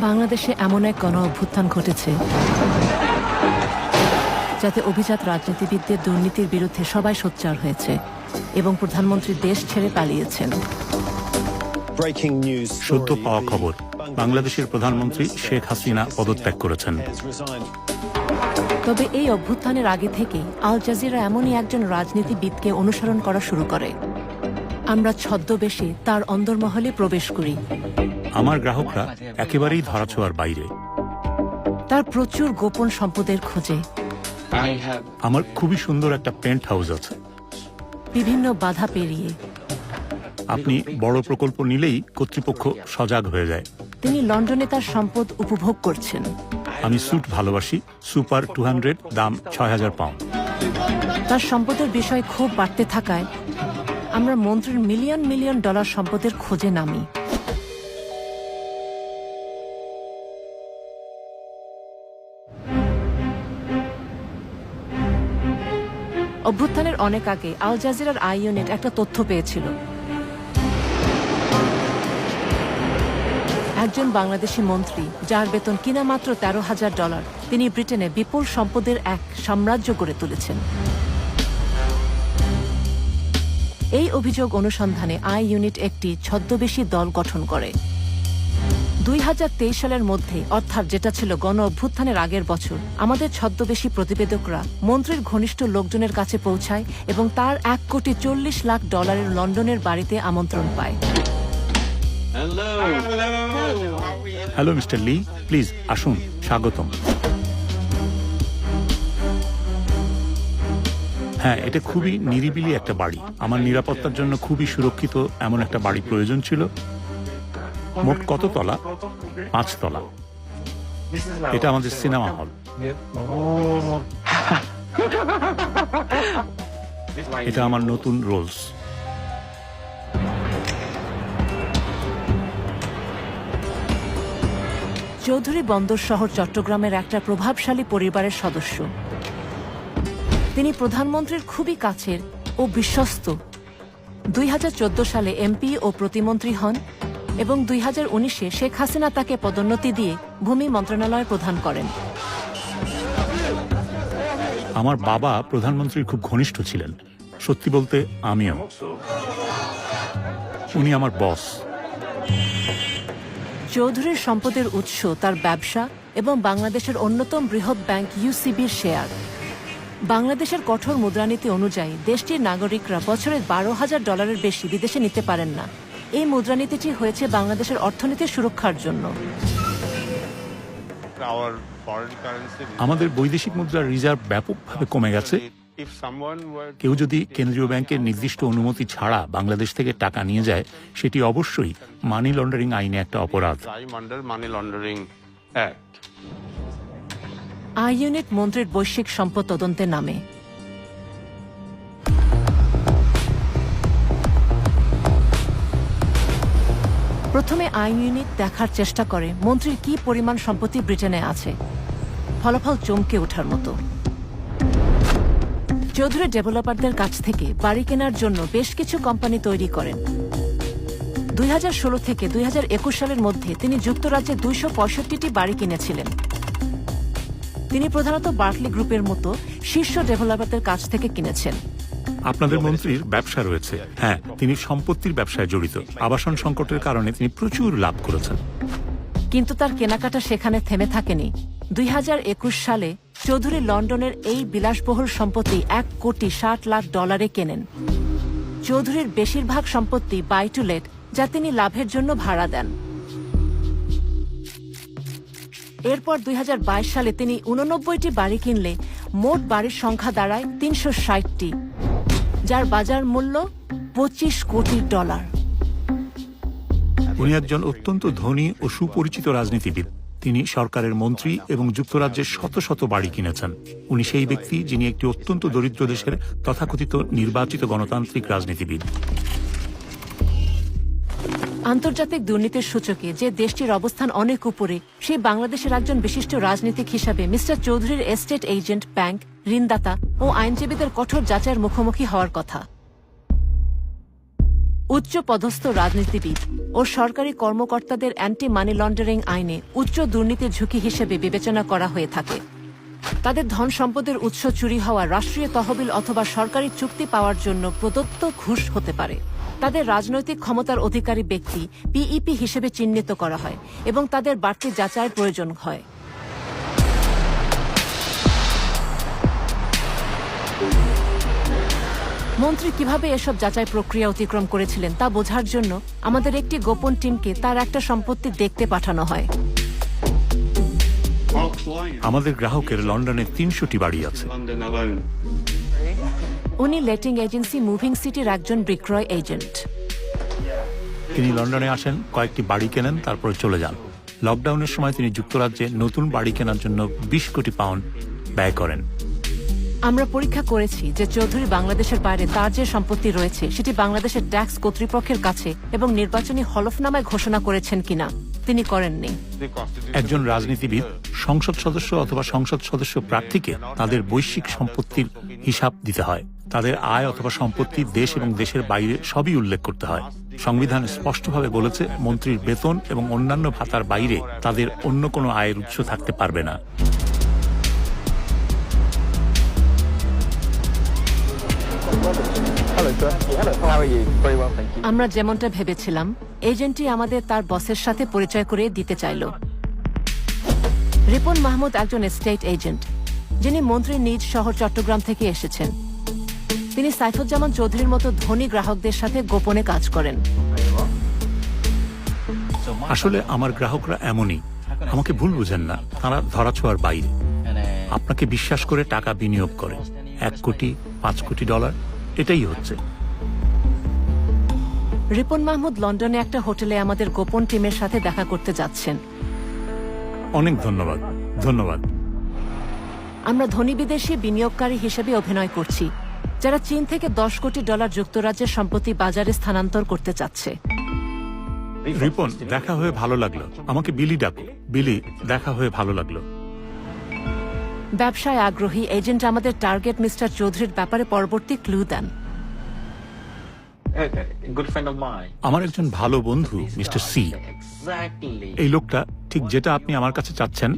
বাংলাদেশে এমন এক গণ অভ্যুত্থান ঘটেছে যাতে অভিজাত রাজনীতিবিদদের দুর্নীতির বিরুদ্ধে সবাই সোচ্চার হয়েছে এবং প্রধানমন্ত্রী দেশ ছেড়ে পালিয়েছেন। সদ্য পাওয়া খবর। বাংলাদেশের প্রধানমন্ত্রী শেখ হাসিনা পদত্যাগ করেছেন। তবে এই অভ্যুত্থানের আগে থেকেই আল জাজিরা এমনই একজন রাজনীতিবিদকে অনুসরণ করা শুরু করে। আমরা ছদ্মবেশে তার অন্দরমহলে প্রবেশ করি। আমার গ্রাহকরা একেবারেই ধরাছোঁয়ার বাইরে। তার প্রচুর গোপন সম্পদের খোঁজে। আমার খুবই সুন্দর একটা পেন্ট হাউস আছে। বিভিন্ন বাধা পেরিয়ে। আপনি বড় প্রকল্প নিলেই কর্তৃপক্ষ সজাগ হয়ে যায়। তিনি লন্ডনে তার সম্পদ উপভোগ করছেন। আমি স্যুট ভালোবাসি সুপার টু হান্ড্রেড দাম ছয় হাজার পাউন্ড। তার সম্পদের বিষয় খুব বাড়তে থাকায় আমরা মন্ত্রীর মিলিয়ন মিলিয়ন ডলার সম্পদের খোঁজে নামি। অভ্যুত্থানের অনেক আগে আল জাজিরার আই ইউনিট একটা তথ্য পেয়েছিল। একজন বাংলাদেশি মন্ত্রী, যার বেতন কিনা মাত্র তেরো হাজার ডলার, তিনি ব্রিটেনে বিপুল সম্পদের এক সাম্রাজ্য গড়ে তুলেছেন। এই অভিযোগ অনুসন্ধানে আই ইউনিট একটি ছদ্মবেশী দল গঠন করে। দুই হাজার তেইশ সালের মধ্যে অর্থাৎ যেটা ছিল গণ অভ্যুত্থানের আগের বছর আমাদের ছদ্মবেশী প্রতিবেদকরা মন্ত্রীর ঘনিষ্ঠ লোকজনের কাছে পৌঁছায় এবং তার এক কোটি চল্লিশ লাখ ডলারের লন্ডনের বাড়িতে আমন্ত্রণ পায়। হ্যালো মিস্টার লি প্লিজ আসুন স্বাগতম। হ্যাঁ এটা খুবই নিরিবিলি একটা বাড়ি। আমার নিরাপত্তার জন্য খুবই সুরক্ষিত এমন একটা বাড়ি প্রয়োজন ছিল। মোট কত তলা? পাঁচ তলা। এটা আমাদের সিনেমা হল। এটা আমার নতুন রোলস। চৌধুরী বন্দর শহর চট্টগ্রামের একটা প্রভাবশালী পরিবারের সদস্য। তিনি প্রধানমন্ত্রীর খুবই কাছের ও বিশ্বস্ত। দুই হাজার চোদ্দ সালে এমপি ও প্রতিমন্ত্রী হন এবং দুই হাজার উনিশে শেখ হাসিনা তাকে পদোন্নতি দিয়ে ভূমি মন্ত্রণালয় প্রদান করেন। আমার বাবা প্রধানমন্ত্রীর খুব ঘনিষ্ঠ ছিলেন। সত্যি বলতে আমিও। উনি আমার বস। চৌধুরীর সম্পদের উৎস তার ব্যবসা এবং বাংলাদেশের অন্যতম বৃহৎ ব্যাংক ইউসিবির শেয়ার। বাংলাদেশের কঠোর মুদ্রানীতি অনুযায়ী দেশটির নাগরিকরা বছরে বারো হাজার ডলারের বেশি বিদেশে নিতে পারেন না। এই মুদ্রানীতিটি হয়েছে বাংলাদেশের অর্থনীতির সুরক্ষার জন্য. আমাদের বৈদেশিক মুদ্রার রিজার্ভ ব্যাপকভাবে কমে গেছে। কেউ যদি কেন্দ্রীয় ব্যাংকের নির্দিষ্ট অনুমতি ছাড়া বাংলাদেশ থেকে টাকা নিয়ে যায় সেটি অবশ্যই মানি লন্ডারিং আইনে একটা অপরাধ। আই ইউনিট মন্ত্রীর বৈশ্বিক সম্পদ তদন্তে নামে। প্রথমে আই ইউনিট দেখার চেষ্টা করে মন্ত্রীর কি পরিমাণ সম্পত্তি ব্রিটেনে আছে। ফলাফল চমকে ওঠার মতো। চৌধুরী ডেভেলপারদের কাছ থেকে বাড়ি কেনার জন্য বেশ কিছু কোম্পানি তৈরি করেন। দুই হাজার ষোলো থেকে দুই হাজার একুশ সালের মধ্যে তিনি যুক্তরাজ্যে দুইশো বাড়ি কিনেছিলেন। তিনি প্রধানত বার্কলি গ্রুপের মতো শীর্ষ ডেভেলপারদের কাছ থেকে কিনেছেন। আপনাদের মন্ত্রীর ব্যবসা রয়েছে। হ্যাঁ তিনি সম্পত্তির ব্যবসায় জড়িত। আবাসন সংকটের কারণে তিনি প্রচুর লাভ করেছেন। কিন্তু তার কেনাকাটা সেখানে থেমে থাকেনি। দুই হাজার একুশ সালে চৌধুরী লন্ডনের এই বিলাসবহুল সম্পত্তি এক কোটি ষাট লাখ ডলারে কেনেন। চৌধুরীর বেশিরভাগ সম্পত্তি বাই টু লেট, যা তিনি লাভের জন্য ভাড়া দেন। এরপর দুই হাজার বাইশ সালে তিনি উননব্বইটি বাড়ি কিনলে মোট বাড়ির সংখ্যা দাঁড়ায় তিনশো ষাটটি। যার বাজার মূল্য পঁচিশ কোটি ডলার। উনি একজন অত্যন্ত ধনী ও সুপরিচিত রাজনীতিবিদ। তিনি সরকারের মন্ত্রী এবং যুক্তরাজ্যের শত শত বাড়ি কিনেছেন। উনি সেই ব্যক্তি যিনি একটি অত্যন্ত দরিদ্র দেশের তথাকথিত নির্বাচিত গণতান্ত্রিক রাজনীতিবিদ। আন্তর্জাতিক দুর্নীতির সূচকে যে দেশটির অবস্থান অনেক উপরে সেই বাংলাদেশের একজন বিশিষ্ট রাজনীতিক হিসাবে মিস্টার চৌধুরীর এস্টেট এজেন্ট, ব্যাংক, ঋণদাতা ও আইনজীবীদের কঠোর যাচাইয়ের মুখোমুখি হওয়ার কথা। উচ্চ পদস্থ রাজনীতিবিদ ও সরকারি কর্মকর্তাদের অ্যান্টি মানি লন্ডারিং আইনে উচ্চ দুর্নীতির ঝুঁকি হিসেবে বিবেচনা করা হয়ে থাকে। তাদের ধন সম্পদের উৎস চুরি হওয়া, রাষ্ট্রীয় তহবিল অথবা সরকারি চুক্তি পাওয়ার জন্য প্রদত্ত ঘুষ হতে পারে। তাদের রাজনৈতিক ক্ষমতার অধিকারী ব্যক্তি পিইপি হিসেবে চিহ্নিত করা হয় এবং তাদের বাড়তি যাচাইয়ের প্রয়োজন হয়। মন্ত্রী কীভাবে এসব যাচাই প্রক্রিয়া অতিক্রম করেছিলেন তা বোঝার জন্য আমাদের একটি গোপন টিমকে তার একটা সম্পত্তি দেখতে পাঠানো হয়। আমাদের গ্রাহকের লন্ডনে তিনশোটি বাড়ি আছে. উনি লেটিং এজেন্সি মুভিং সিটির একজন বিক্রয় এজেন্ট। তিনি লন্ডনে আসেন কয়েকটি বাড়ি কেনেন তারপরে চলে যান। লকডাউনের সময় তিনি যুক্তরাজ্যে নতুন বাড়ি কেনার জন্য বিশ কোটি পাউন্ড ব্যয় করেন। আমরা পরীক্ষা করেছি যে চৌধুরী বাংলাদেশের বাইরে তার যে সম্পত্তি রয়েছে সেটি বাংলাদেশের ট্যাক্স কর্তৃপক্ষের কাছে এবং নির্বাচনী হলফনামায় ঘোষণা করেছেন কিনা তিনি করেননি। একজন রাজনীতিবিদ সংসদ সদস্য অথবা সংসদ সদস্য প্রার্থীকে তাদের বৈশ্বিক সম্পত্তির হিসাব দিতে হয়। তাদের আয় অথবা সম্পত্তি দেশ এবং দেশের বাইরে সবই উল্লেখ করতে হয়। সংবিধান স্পষ্টভাবে বলেছে, মন্ত্রীর বেতন এবং অন্যান্য ভাতার বাইরে তাদের অন্য কোনো আয়ের উৎস থাকতে পারবে না. আমরা যেমনটা ভেবেছিলাম, এজেন্টটি আমাদের তার বসের সাথে পরিচয় করে দিতে চাইল। রিপন মাহমুদ একজন স্টেট এজেন্ট যিনি মন্ত্রীর নিজ শহর চট্টগ্রাম থেকে এসেছেন। তিনি সাইফুজ্জামান চৌধুরীর মতো ধনী গ্রাহকদের সাথে গোপনে কাজ করেন। আসলে আমার গ্রাহকরা এমনই। আমাকে ভুল বুঝেন না। তারা ধরাছোঁয়ার বাইরে। আপনাকে বিশ্বাস করে টাকা বিনিয়োগ করে। এক কোটি পাঁচ কোটি ডলার এটাই হচ্ছে। রিপন মাহমুদ লন্ডনে একটা হোটেলে আমাদের গোপন টিমের সাথে দেখা করতে যাচ্ছেন। অনেক ধন্যবাদ। ধন্যবাদ। আমরা ধনী বিদেশি বিনিয়োগকারী হিসেবে অভিনয় করছি। যারা চীন থেকে দশ কোটি ডলার যুক্তরাজ্যের সম্পত্তি বাজারে স্থানান্তর করতে চাচ্ছে। রিপন দেখা হয়ে ভালো লাগল। আমাকে বিলি ডাকো। বিলি দেখা হয়ে ভালো লাগল। ব্যবসায় আগ্রহী এজেন্ট আমাদের টার্গেট মিস্টার চৌধুরীর ব্যাপারে পরবর্তী ক্লু দেন. আমার একজন ভালো বন্ধু মিস্টার সি। এই লোকটা ঠিক যেটা আপনি আমার কাছে চাচ্ছেন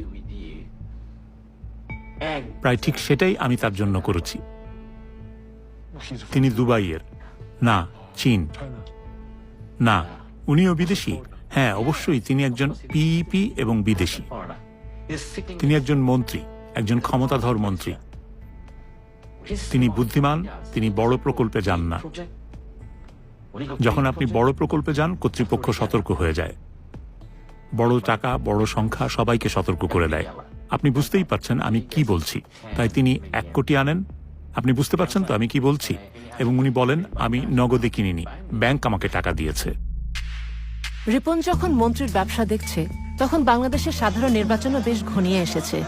প্রায় ঠিক সেটাই আমি তার জন্য করেছি। তিনি দুবাইয়ের। না, চীন। না, উনিও বিদেশি। হ্যাঁ অবশ্যই, তিনি একজন পিইপি এবং বিদেশি. তিনি একজন মন্ত্রী, একজন ক্ষমতাধর মন্ত্রী। তিনি বুদ্ধিমান, তিনি বড় প্রকল্পে যান না। যখন আপনি বড় প্রকল্পে যান, কর্তৃপক্ষ সতর্ক হয়ে যায়। বড় টাকা, বড় সংখ্যা সবাইকে সতর্ক করে দেয়। আপনি বুঝতেই পারছেন আমি কি বলছি। তাই তিনি এক কোটি আনেন আপনি বুঝতে পারছেন তো আমি কি বলছি? এবং উনি বলেন, আমি নগদে কিনিনি। ব্যাংক আমাকে টাকা দিয়েছে। রিপন যখন মন্ত্রীর ব্যবসা দেখছে, তখন বাংলাদেশের সাধারণ নির্বাচনও বেশ ঘনিয়ে এসেছে।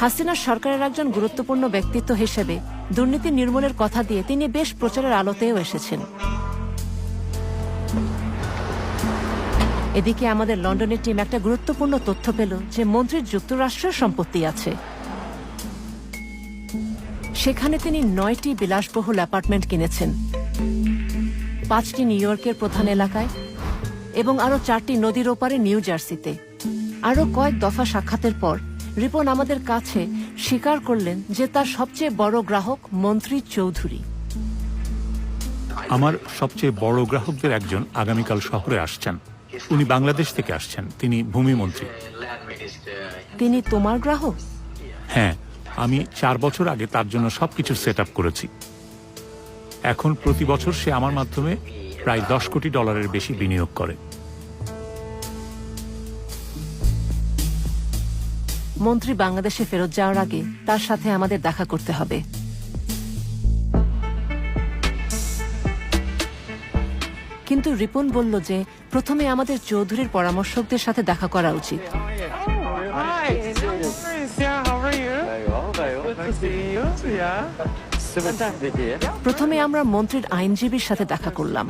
হাসিনার সরকারের একজন গুরুত্বপূর্ণ ব্যক্তিত্ব হিসেবে দুর্নীতি নির্মূলের কথা দিয়ে তিনি বেশ প্রচারের আলোতেও এসেছেন। এদিকে আমাদের লন্ডনের টিম একটা গুরুত্বপূর্ণ তথ্য পেল যে মন্ত্রীর যুক্তরাষ্ট্রের সম্পত্তি আছে। সেখানে তিনি নয়টি বিলাসবহুল অ্যাপার্টমেন্ট কিনেছেন। পাঁচটি নিউ ইয়র্কের প্রধান এলাকায় এবং আরও চারটি নদীর ওপারে নিউ জার্সিতে। আরও কয়েক দফা সাক্ষাতের পর রিপন আমাদের কাছে স্বীকার করলেন যে তার সবচেয়ে বড় গ্রাহক মন্ত্রী চৌধুরী। আমার সবচেয়ে বড় গ্রাহকদের একজন আগামীকাল শহরে আসছেন। উনি বাংলাদেশ থেকে আসছেন। তিনি ভূমিমন্ত্রী তিনি তোমার গ্রাহক? হ্যাঁ আমি চার বছর আগে তার জন্য সবকিছু সেট আপ করেছি এখন প্রতি বছর সে আমার মাধ্যমে প্রায় দশ কোটি ডলারের বেশি বিনিয়োগ করে মন্ত্রী বাংলাদেশে ফেরত যাওয়ার আগে তার সাথে আমাদের দেখা করতে হবে কিন্তু রিপন বলল যে প্রথমে আমাদের চৌধুরীর পরামর্শকদের সাথে দেখা করা উচিত প্রথমে আমরা মন্ত্রীর আইনজীবীর সাথে দেখা করলাম.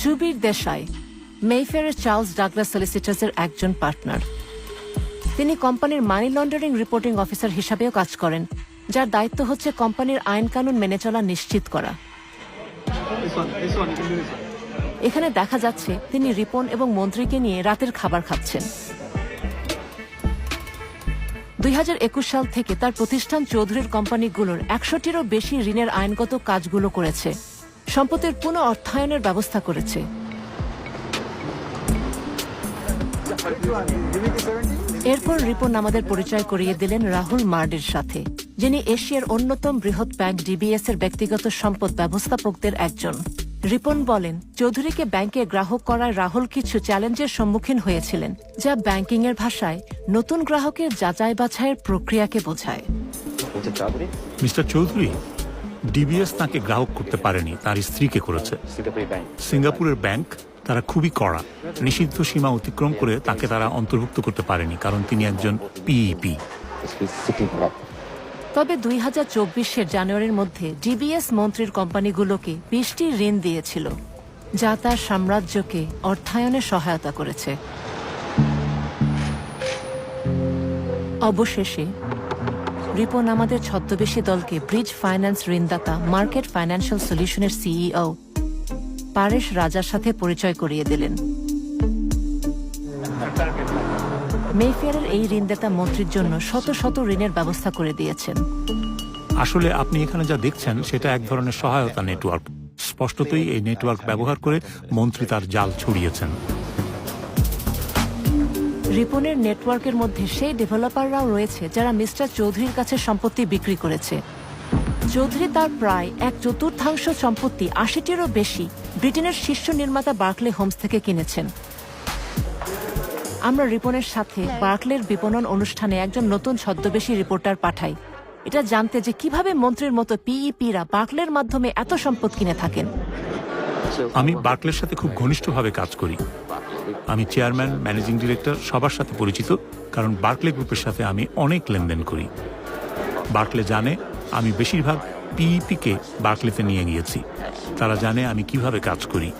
সুবীর দেশাই মেইফেয়ারের চার্লস ডাগলাস সলিসিটার্সের একজন পার্টনার তিনি কোম্পানির মানি লন্ডারিং রিপোর্টিং অফিসার হিসাবেও কাজ করেন, যার দায়িত্ব হচ্ছে কোম্পানির আইন কানুন মেনে চলা নিশ্চিত করা এখানে দেখা যাচ্ছে তিনি রিপন এবং মন্ত্রীকে নিয়ে রাতের খাবার খাচ্ছেন। দুই হাজার একুশ সাল থেকে তার প্রতিষ্ঠান চৌধুরীর কোম্পানিগুলোর একশোটিরও বেশি ঋণের আইনগত কাজগুলো করেছে। সম্পত্তির পুনঃ অর্থায়নের ব্যবস্থা করেছে। এরপর রিপন আমাদের পরিচয় করিয়ে দিলেন রাহুল মার্ডের সাথে, যিনি এশিয়ার অন্যতম বৃহৎ ব্যাংক ডিবিএস এর ব্যক্তিগত সম্পদ ব্যবস্থাপকদের একজন। রিপন বলেন চৌধুরীকে ব্যাংকে গ্রাহক করায় রাহুল কিছু চ্যালেঞ্জের সম্মুখীন হয়েছিলেন যা ব্যাংকিং এর ভাষায় নতুন গ্রাহকের যাচাই বাছাইয়ের প্রক্রিয়াকে বোঝায়। মিস্টার চৌধুরী? ডিবিএস তাকে গ্রাহক করতে পারেনি তার স্ত্রীকে করেছে। সিঙ্গাপুরের ব্যাংক। তারা খুবই কড়া নিষিদ্ধ সীমা অতিক্রম করে তাকে তারা অন্তর্ভুক্ত করতে পারেনি কারণ তিনি একজন পিইপি তবে দুই হাজার চব্বিশের জানুয়ারির মধ্যে ডিবিএস মন্ত্রীর কোম্পানিগুলোকে বিশটি ঋণ দিয়েছিল, যা তার সাম্রাজ্যকে অর্থায়নে সহায়তা করেছে। অবশেষে, রিপন আমাদের ছদ্মবেশী দলকে ব্রিজ ফাইন্যান্স ঋণদাতা মার্কেট ফাইন্যান্সিয়াল সলিউশনের সিইও পারেশ রাজার সাথে পরিচয় করিয়ে দিলেন। মেফেয়ারের এই ঋণদাতা মন্ত্রীর জন্য শত শত ঋণের ব্যবস্থা করে দিয়েছেন। আসলে আপনি এখানে যা দেখছেন সেটা এক ধরনের সহায়তা নেটওয়ার্ক। স্পষ্টতই এই নেটওয়ার্ক ব্যবহার করে মন্ত্রী তার জাল ছড়িয়েছেন। রিপনের নেটওয়ার্কের মধ্যে সেই ডেভেলপাররাও রয়েছে যারা মিস্টার চৌধুরীর কাছে সম্পত্তি বিক্রি করেছে। চৌধুরী তার প্রায় এক চতুর্থাংশ সম্পত্তি আশিটিরও বেশি ব্রিটেনের শীর্ষ নির্মাতা বার্কলে হোমস থেকে কিনেছেন। আমরা রিপনের সাথে বার্কলের বিপণন অনুষ্ঠানে একজন নতুন ছদ্মবেশী রিপোর্টার পাঠাই। এটা জানতে যে কীভাবে মন্ত্রীর মতো পিইপিরা বার্কলের মাধ্যমে এত সম্পদ কিনে থাকেন। আমি বার্কলের সাথে খুব ঘনিষ্ঠভাবে কাজ করি। আমি চেয়ারম্যান, ম্যানেজিং ডিরেক্টর, সবার সাথে পরিচিত, কারণ বার্কলে গ্রুপের সাথে আমি অনেক লেনদেন করি। বার্কলে জানে আমি বেশিরভাগ পিইপিকে বার্কলেতে নিয়ে গিয়েছি। তারা জানে আমি কীভাবে কাজ করি।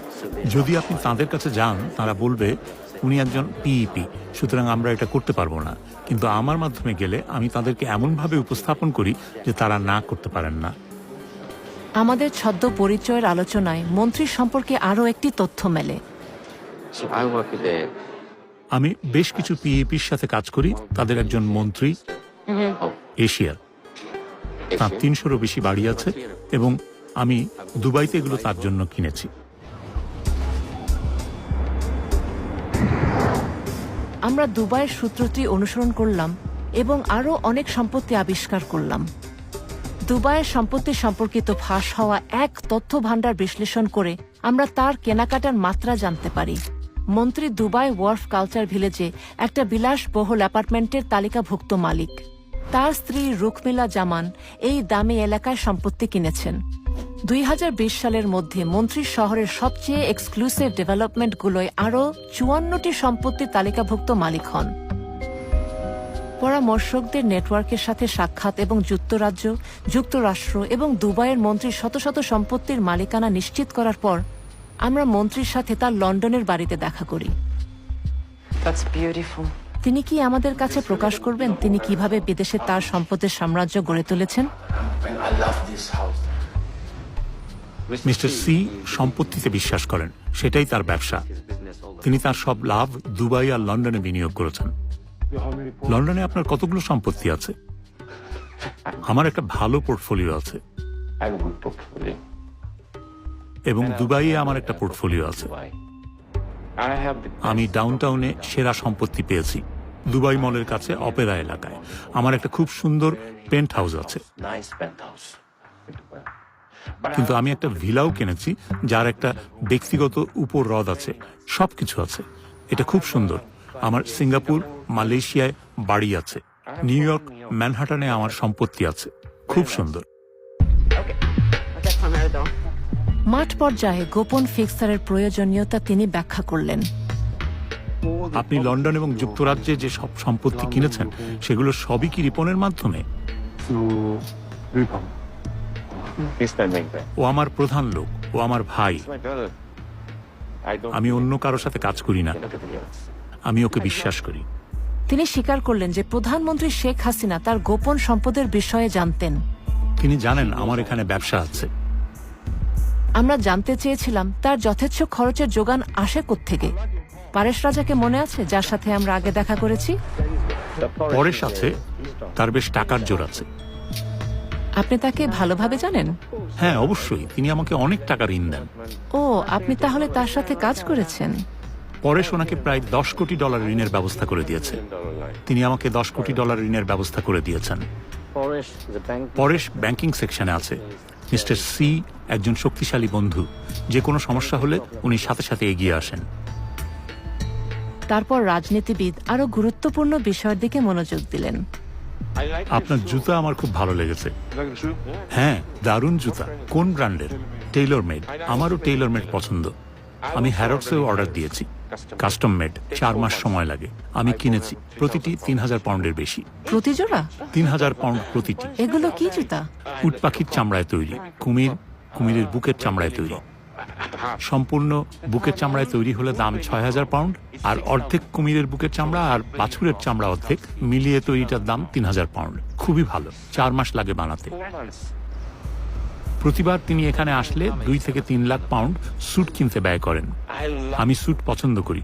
যদি আপনি তাদের কাছে যান, তারা বলবে উনি একজন পিইপি সুতরাং আমরা এটা করতে পারব না। কিন্তু আমার মাধ্যমে গেলে আমি তাদেরকে এমনভাবে উপস্থাপন করি যে তারা না করতে পারেন না। আমাদের ছদ্ম পরিচয়ের আলোচনায় মন্ত্রী সম্পর্কে আরও একটি তথ্য মেলে। আমি বেশ কিছু পিইপির সাথে কাজ করি। তাদের একজন মন্ত্রী এশিয়ার। তার তিনশোরও বেশি বাড়ি আছে এবং আমি দুবাইতে এগুলো তার জন্য কিনেছি। আমরা দুবাইয়ের সূত্রটি অনুসরণ করলাম এবং আরও অনেক সম্পত্তি আবিষ্কার করলাম। দুবাইয়ের সম্পত্তি সম্পর্কিত ফাঁস হওয়া এক তথ্য ভাণ্ডার বিশ্লেষণ করে আমরা তার কেনাকাটার মাত্রা জানতে পারি। মন্ত্রী দুবাই ওয়ার্ফ কালচার ভিলেজে একটা বিলাসবহুল অ্যাপার্টমেন্টের তালিকাভুক্ত মালিক। তার স্ত্রী রুকমিলা জামান এই দামি এলাকায় সম্পত্তি কিনেছেন। দুই হাজার বিশ সালের মধ্যে মন্ত্রী শহরের সবচেয়ে এক্সক্লুসিভ ডেভেলপমেন্টগুলোয় আরও চুয়ান্নটি সম্পত্তির তালিকাভুক্ত মালিক হন। পরামর্শকদের নেটওয়ার্কের সাথে সাক্ষাৎ এবং যুক্তরাজ্য যুক্তরাষ্ট্র এবং দুবাইয়ের মন্ত্রীর শত শত সম্পত্তির মালিকানা নিশ্চিত করার পর আমরা মন্ত্রীর সাথে তার লন্ডনের বাড়িতে দেখা করি। That's beautiful. তিনি কি আমাদের কাছে প্রকাশ করবেন? তিনি কীভাবে বিদেশে তার সম্পদের সাম্রাজ্য গড়ে তুলেছেন? মিস্টার সি সম্পত্তিতে বিশ্বাস করেন, সেটাই তার ব্যবসা। তিনি তার সব লাভ দুবাই আর লন্ডনে বিনিয়োগ করেছেন। লন্ডনে আপনার কতগুলো সম্পত্তি আছে? আমার একটা ভালো পোর্টফোলিও আছে. এবং দুবাইয়ে আমার একটা পোর্টফোলিও আছে। আমি ডাউনটাউনে সেরা সম্পত্তি পেয়েছি, দুবাই মলের কাছে অপেরা এলাকায়। আমার একটা খুব সুন্দর পেন্ট হাউস আছে। কিন্তু আমি একটা ভিলাও কিনেছি যার একটা ব্যক্তিগত উপর হ্রদ আছে। সবকিছু আছে। এটা খুব সুন্দর। আমার সিঙ্গাপুর মালয়েশিয়ায় বাড়ি আছে। নিউ ইয়র্ক ম্যানহাটানে আমার সম্পত্তি আছে। খুব সুন্দর। মাঠ পর্যায়ে গোপন ফিক্সারের প্রয়োজনীয়তা তিনি ব্যাখ্যা করলেন। আপনি লন্ডন এবং যুক্তরাজ্যে যে সব সম্পত্তি কিনেছেন সেগুলো সবই কি রিপনের মাধ্যমে. ও আমার প্রধান লোক ও আমার ভাই। আমি অন্য কারোর সাথে কাজ করি না. আমি ওকে বিশ্বাস করি। তিনি স্বীকার করলেন যে প্রধানমন্ত্রী শেখ হাসিনা তার গোপন সম্পদের বিষয়ে জানতেন। তিনি জানেন আমার এখানে ব্যবসা আছে। আমরা জানতে চেয়েছিলাম তার যথেচ্ছ খরচের যোগান আসে থেকে পারেশ রাজাকে মনে আছে যার সাথে আমরা আগে দেখা করেছি? পরেশ আছে তার বেশ টাকার জোর আছে। আপনি তাকে ভালোভাবে জানেন? হ্যাঁ অবশ্যই। তিনি আমাকে অনেক টাকা ঋণ দেন। ও আপনি তাহলে তার সাথে কাজ করেছেন? পরেশ ওনাকে প্রায় দশ কোটি ডলার ঋণের ব্যবস্থা করে দিয়েছে। তিনি আমাকে দশ কোটি ডলার ঋণের ব্যবস্থা করে দিয়েছেন। পরেশ ব্যাংকিং সেকশনে আছে। মিস্টার সি একজন শক্তিশালী বন্ধু। যে কোনো সমস্যা হলে উনি সাথে সাথে এগিয়ে আসেন। তারপর রাজনীতিবিদ আরও গুরুত্বপূর্ণ বিষয়ের দিকে মনোযোগ দিলেন। আপনার জুতা আমার খুব ভালো লেগেছে। হ্যাঁ দারুণ জুতা। কোন ব্র্যান্ডের? টেইলর মেড আমারও টেইলর মেড পছন্দ। আমি হ্যারোডসেও অর্ডার দিয়েছি। কাস্টম মেড চার মাস সময় লাগে। আমি কিনেছি। প্রতিটি তিন হাজার পাউন্ডের বেশি। প্রতি জোড়া তিন হাজার পাউন্ড প্রতিটি। এগুলো কি জুতা? উট পাখির চামড়ায় তৈরি। কুমির কুমিরের বুকের চামড়ায় তৈরি। সম্পূর্ণ বুকের চামড়ায় তৈরি হলে দাম ছয় হাজার পাউন্ড, আর অর্ধেক কুমিরের বুকের চামড়া আর বাছুরের চামড়া অর্ধেক মিলিয়ে তৈরিটার দাম তিন হাজার পাউন্ড। খুবই ভালো, চার মাস লাগে বানাতে। প্রতিবার তিনি এখানে আসলে দুই থেকে তিন লাখ পাউন্ড স্যুট কিনতে ব্যয় করেন। আমি স্যুট পছন্দ করি।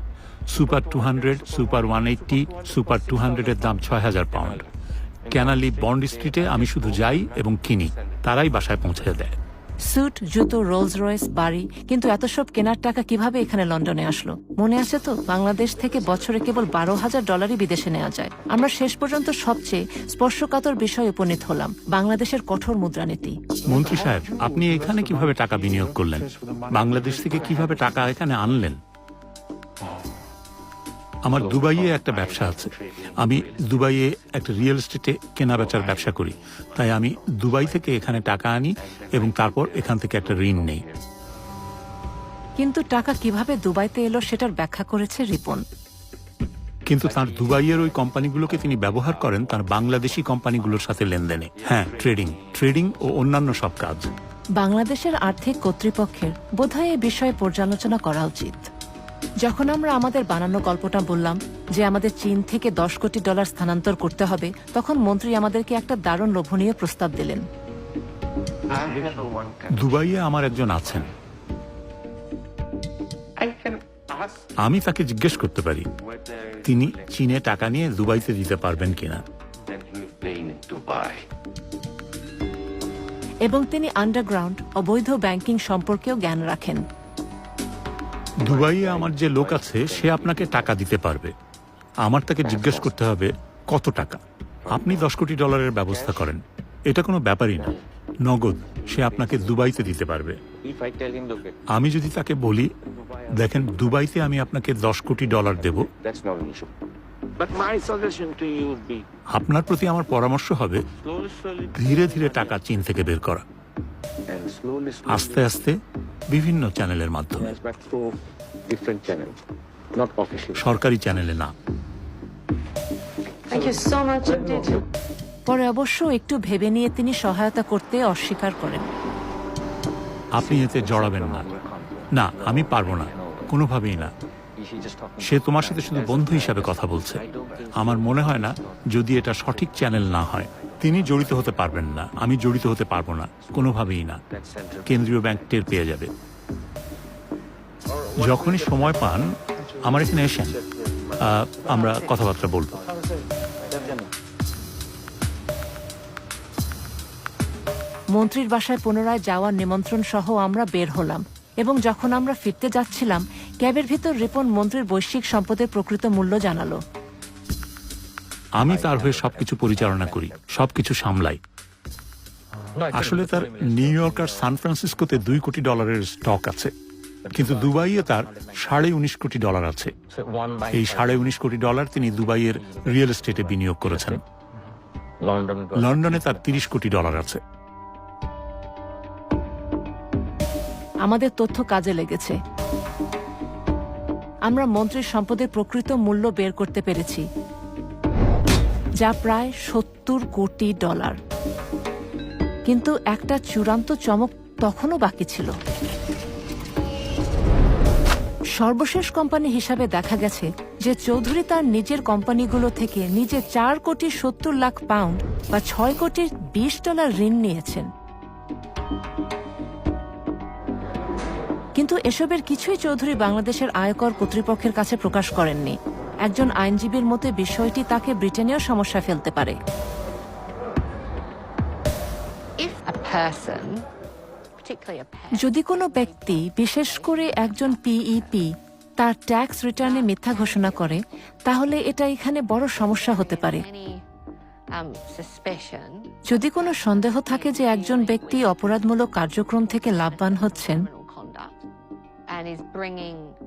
Super two hundred, super one eighty, super two হান্ড্রেডের দাম ছয় হাজার পাউন্ড। ক্যানালি বন্ড স্ট্রিটে আমি শুধু যাই এবং কিনি, তারাই বাসায় পৌঁছে দেয়। স্যুট, জুতো রোলস রয়েস বাড়ি। কিন্তু এত সব কেনার টাকা কীভাবে এখানে লন্ডনে আসলো? মনে আছে তো, বাংলাদেশ থেকে বছরে কেবল বারো হাজার ডলারই বিদেশে নেওয়া যায়। আমরা শেষ পর্যন্ত সবচেয়ে স্পর্শকাতর বিষয়ে উপনীত হলাম, বাংলাদেশের কঠোর মুদ্রানীতি। মন্ত্রী সাহেব, আপনি এখানে কীভাবে টাকা বিনিয়োগ করলেন? বাংলাদেশ থেকে কীভাবে টাকা এখানে আনলেন? আমার দুবাইয়ে একটা ব্যবসা আছে। আমি দুবাইয়ে একটা রিয়েল এস্টেটে কেনা বেচার ব্যবসা করি। তাই আমি দুবাই থেকে এখানে টাকা আনি এবং তারপর এখান থেকে একটা ঋণ নেই। কিন্তু টাকা কীভাবে দুবাইতে এলো সেটার ব্যাখ্যা করেছে রিপন। কিন্তু তার দুবাইয়ের ওই কোম্পানিগুলোকে তিনি ব্যবহার করেন তার বাংলাদেশি কোম্পানিগুলোর সাথে লেনদেনে। হ্যাঁ ট্রেডিং ট্রেডিং ও অন্যান্য সব কাজ। বাংলাদেশের আর্থিক কর্তৃপক্ষের বোধহয় এ বিষয়ে পর্যালোচনা করা উচিত। যখন আমরা আমাদের বানানো গল্পটা বললাম যে আমাদের চীন থেকে দশ কোটি ডলার স্থানান্তর করতে হবে তখন মন্ত্রী আমাদেরকে একটা দারুণ লোভনীয় প্রস্তাব দিলেন। দুবাইয়ে আমার একজন আছেন। আমি তাকে জিজ্ঞেস করতে পারি তিনি চীনে টাকা নিয়ে দুবাইতে দিতে পারবেন কিনা. এবং তিনি আন্ডারগ্রাউন্ড অবৈধ ব্যাংকিং সম্পর্কেও জ্ঞান রাখেন। দুবাইয়ে আমার যে লোক আছে, সে আপনাকে টাকা দিতে পারবে। আমার তাকে জিজ্ঞেস করতে হবে, কত টাকা? আপনি দশ কোটি ডলারের ব্যবস্থা করেন। এটা কোনো ব্যাপারই না। নগদ, সে আপনাকে দুবাইতে দিতে পারবে। আমি যদি তাকে বলি, দেখেন, দুবাইতে আমি আপনাকে দশ কোটি ডলার দেব। আপনার প্রতি আমার পরামর্শ হবে, ধীরে ধীরে টাকা চীন থেকে বের করা। আস্তে আস্তে বিভিন্ন চ্যানেলের মাধ্যমে. সরকারি চ্যানেলে না. পরে অবশ্য একটু ভেবে নিয়ে তিনি সহায়তা করতে অস্বীকার করেন। আপনি এতে জড়াবেন না। না আমি পারব না। কোনোভাবেই না। সে তোমার সাথে শুধু বন্ধু হিসাবে কথা বলছে। আমার মনে হয় না যদি এটা সঠিক চ্যানেল না হয়। তিনি জড়িত হতে পারবেন না। আমি জড়িত হতে পারব না। কোনোভাবেই না। কেন্দ্রীয় ব্যাংক টের পেয়ে যাবে। যখনই সময় পান, আমার এখানে এসেন। আমরা কথাবার্তা বলব। মন্ত্রীর বাসায় পুনরায় যাওয়ার নিমন্ত্রণ সহ আমরা বের হলাম এবং যখন আমরা ফিরতে যাচ্ছিলাম, ক্যাবের ভিতর রিপন মন্ত্রীর বৈশ্বিক সম্পদের প্রকৃত মূল্য জানালো। আমি তার হয়ে সবকিছু পরিচালনা করি, সবকিছু সামলাই। আসলে তার নিউ ইয়র্ক আর সান ফ্রান্সিসকোতে দুই কোটি ডলারের স্টক আছে, কিন্তু দুবাইয়ে তার সাড়ে উনিশ কোটি ডলার আছে। এই সাড়ে উনিশ কোটি ডলার তিনি দুবাইয়ের রিয়েল এস্টেটে বিনিয়োগ করেছেন। লন্ডনে তার তিরিশ কোটি ডলার আছে। আমাদের তথ্য কাজে লেগেছে। আমরা মন্ত্রীর সম্পদের প্রকৃত মূল্য বের করতে পেরেছি। যা প্রায় সত্তর কোটি ডলার। কিন্তু একটা চূড়ান্ত চমক তখনও বাকি ছিল। সর্বশেষ কোম্পানি হিসাবে দেখা গেছে যে চৌধুরী তার নিজের কোম্পানিগুলো থেকে নিজে চার কোটি সত্তর লাখ পাউন্ড বা ছয় কোটি বিশ ডলার ঋণ নিয়েছেন। কিন্তু এসবের কিছুই চৌধুরী বাংলাদেশের আয়কর কর্তৃপক্ষের কাছে প্রকাশ করেননি। একজন আইনজীবীর মতে বিষয়টি তাকে ব্রিটেনেও সমস্যা ফেলতে পারে। যদি কোনো ব্যক্তি বিশেষ করে একজন পিইপি তার ট্যাক্স রিটার্নে মিথ্যা ঘোষণা করে তাহলে এটা এখানে বড় সমস্যা হতে পারে। Um, যদি কোনো সন্দেহ থাকে যে একজন ব্যক্তি অপরাধমূলক কার্যক্রম থেকে লাভবান হচ্ছেন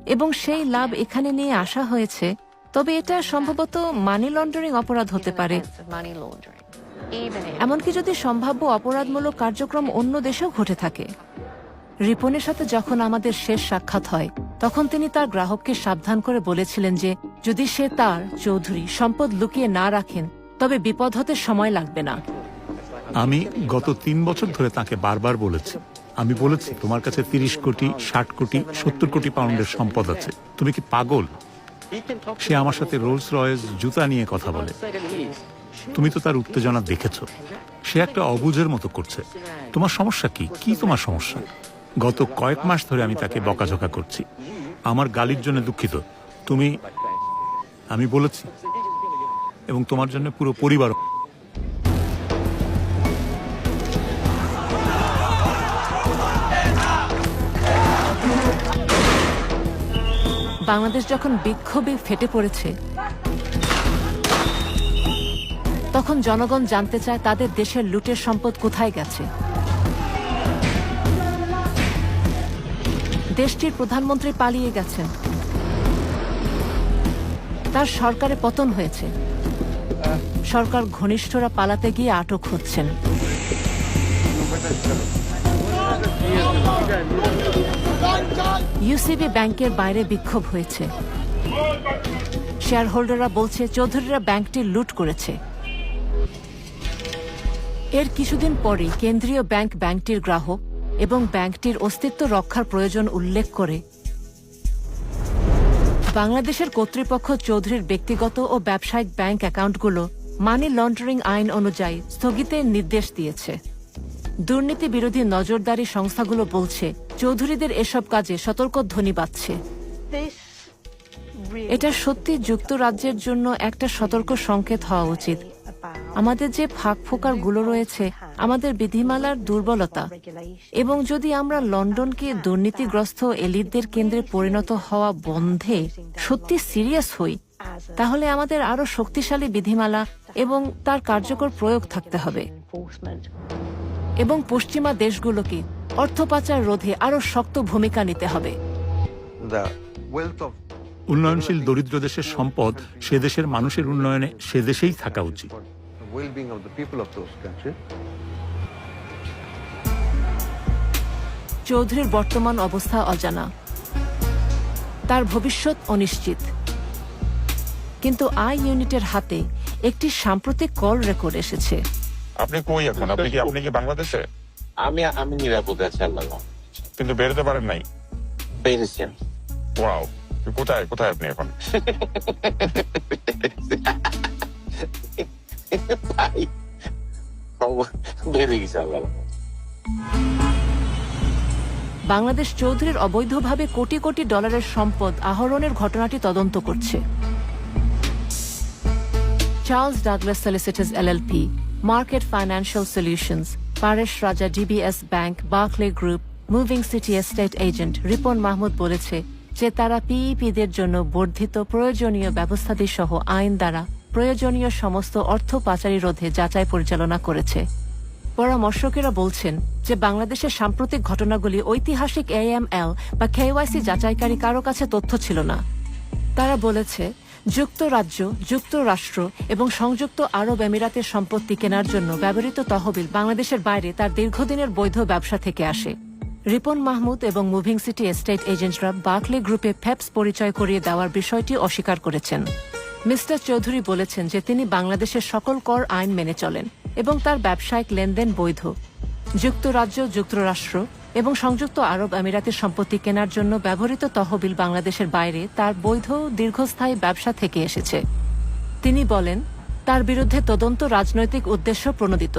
এবং সেই লাভ এখানে নিয়ে আসা হয়েছে তবে এটা সম্ভবত মানি লন্ডারিং অপরাধ হতে পারে। এমনকি যদি সম্ভাব্য অপরাধমূলক কার্যক্রম অন্য দেশেও ঘটে থাকে। রিপনের সাথে যখন আমাদের শেষ সাক্ষাৎ হয়, তখন তিনি তার গ্রাহককে সাবধান করে বলেছিলেন যে, যদি সে তার, চৌধুরী, সম্পদ লুকিয়ে না রাখেন, তবে বিপদ হতে সময় লাগবে না। আমি গত তিন বছর ধরে তাকে বারবার বলেছি। আমি বলেছি, তোমার কাছে তিরিশ কোটি, ষাট কোটি, সত্তর কোটি পাউন্ডের সম্পদ আছে। তুমি কি পাগল? সে আমার সাথে রোলস রয়েস জুতা নিয়ে কথা বলে। তুমি তো তার উত্তেজনা দেখেছ। সে একটা অবুঝের মতো করছে। তোমার সমস্যা কি? কি তোমার সমস্যা? গত কয়েক মাস ধরে আমি তাকে বকাঝকা করছি। আমার গালির জন্য দুঃখিত। তুমি, আমি বলেছি। এবং তোমার জন্য পুরো পরিবার বাংলাদেশ যখন বিক্ষোভে ফেটে পড়েছে, তখন জনগণ জানতে চায় তাদের দেশের লুটের সম্পদ কোথায় গেছে। দেশটির প্রধানমন্ত্রী পালিয়ে গেছেন। তার সরকারে পতন হয়েছে। সরকার ঘনিষ্ঠরা পালাতে গিয়ে আটক হচ্ছেন। ইউসিবি ব্যাংকের বাইরে বিক্ষোভ হয়েছে। শেয়ার হোল্ডাররা বলছে, চৌধুরীরা ব্যাংকটি লুট করেছে। এর কিছুদিন পরেই কেন্দ্রীয় ব্যাংক ব্যাংকটির গ্রাহক এবং ব্যাংকটির অস্তিত্ব রক্ষার প্রয়োজন উল্লেখ করে। বাংলাদেশের কর্তৃপক্ষ চৌধুরীর ব্যক্তিগত ও ব্যবসায়িক ব্যাংক অ্যাকাউন্টগুলো মানি লন্ডারিং আইন অনুযায়ী স্থগিতের নির্দেশ দিয়েছে। দুর্নীতি বিরোধী নজরদারি সংস্থাগুলো বলছে চৌধুরীদের এসব কাজে সতর্ক ধ্বনি বাজছে। এটা সত্যি যুক্তরাজ্যের জন্য একটা সতর্ক সংকেত হওয়া উচিত। আমাদের যে ফাঁক ফোকারগুলো রয়েছে আমাদের বিধিমালার দুর্বলতা এবং যদি আমরা লন্ডনকে দুর্নীতিগ্রস্ত এলিটদের কেন্দ্রে পরিণত হওয়া বন্ধে সত্যি সিরিয়াস হই তাহলে আমাদের আরও শক্তিশালী বিধিমালা এবং তার কার্যকর প্রয়োগ থাকতে হবে। এবং পশ্চিমা দেশগুলোকে অর্থ পাচার রোধে আরও শক্ত ভূমিকা নিতে হবে। উন্নয়নশীল দরিদ্র দেশের সম্পদ সে দেশের মানুষের উন্নয়নে সে দেশেই থাকা উচিত. চৌধুরীর বর্তমান অবস্থা অজানা। তার ভবিষ্যৎ অনিশ্চিত। কিন্তু আই ইউনিটের হাতে একটি সাম্প্রতিক কল রেকর্ড এসেছে। আপনি কই এখন? আপনি কি আপনি কি বাংলাদেশে? আমি আমি নিরাপদে আছি আল্লাহ কিন্তু বেরোতে পারেন নাই? আমি। ওয়াও কোথায় কোথায় আপনি এখন? ভাই খবর গেছে আল্লাহ বাংলাদেশ চৌধুরীর অবৈধভাবে কোটি কোটি ডলারের সম্পদ আহরণের ঘটনাটি তদন্ত করছে। Charles Douglas solicitors LLP market financial solutions Paresh Raja DBS bank Barclay group moving city estate agent Ripon Mahmud বলেছে যে তারা পিইপিদের জন্য বর্ধিত প্রয়োজনীয় ব্যবস্থাদি সহ আইন দ্বারা প্রয়োজনীয় সমস্ত অর্থ পাচারি রোধে যাচাই পরিচালনা করেছে। পরামর্শকেরা বলছেন যে বাংলাদেশের সাম্প্রতিক ঘটনাগুলি ঐতিহাসিক এএমএল বা কেওয়াইসি যাচাইকারী কারও কাছে তথ্য ছিল না। তারা বলেছে যুক্তরাজ্য, যুক্তরাষ্ট্র এবং সংযুক্ত আরব আমিরাতের সম্পত্তি কেনার জন্য ব্যবহৃত তহবিল বাংলাদেশের বাইরে তার দীর্ঘদিনের বৈধ ব্যবসা থেকে আসে। রিপন মাহমুদ এবং মুভিং সিটি এস্টেট এজেন্টরা বার্কলে গ্রুপে ফ্যাপস পরিচয় করিয়ে দেওয়ার বিষয়টি অস্বীকার করেছেন। মিস্টার চৌধুরী বলেছেন যে তিনি বাংলাদেশের সকল কর আইন মেনে চলেন এবং তার ব্যবসায়িক লেনদেন বৈধ। যুক্তরাজ্য, যুক্তরাষ্ট্র এবং সংযুক্ত আরব আমিরাতের সম্পত্তি কেনার জন্য ব্যবহৃত তহবিল বাংলাদেশের বাইরে তার বৈধ দীর্ঘস্থায়ী ব্যবসা থেকে এসেছে। তিনি বলেন, তার বিরুদ্ধে তদন্ত রাজনৈতিক উদ্দেশ্য প্রণোদিত।